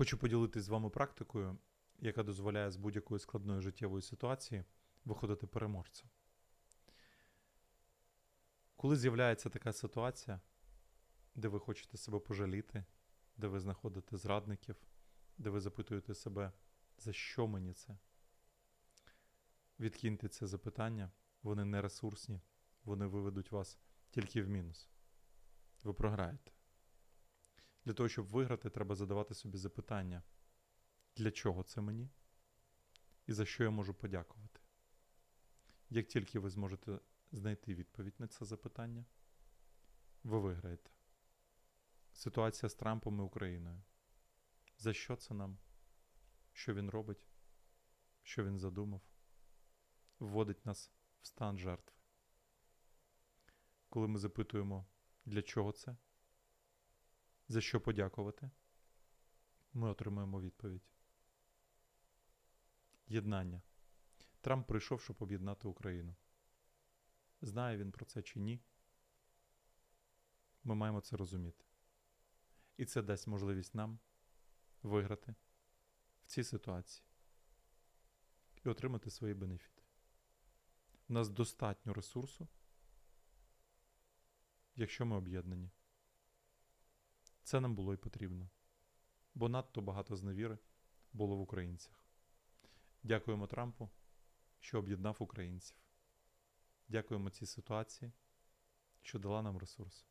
Хочу поділитись з вами практикою, яка дозволяє з будь-якої складної життєвої ситуації виходити переможцем. Коли з'являється така ситуація, де ви хочете себе пожаліти, де ви знаходите зрадників, де ви запитуєте себе, за що мені це? Відкиньте це запитання, вони не ресурсні, вони виведуть вас тільки в мінус. Ви програєте. Для того, щоб виграти, треба задавати собі запитання, для чого це мені і за що я можу подякувати. Як тільки ви зможете знайти відповідь на це запитання, ви виграєте. Ситуація з Трампом і Україною. За що це нам? Що він робить? Що він задумав? Вводить нас в стан жертви. Коли ми запитуємо, для чого це? За що подякувати? Ми отримуємо відповідь. Єднання. Трамп прийшов, щоб об'єднати Україну. Знає він про це чи ні? Ми маємо це розуміти. І це дасть можливість нам виграти в цій ситуації і отримати свої бенефіти. У нас достатньо ресурсу, якщо ми об'єднані. Це нам було й потрібно, бо надто багато зневіри було в українцях. Дякуємо Трампу, що об'єднав українців. Дякуємо цій ситуації, що дала нам ресурс.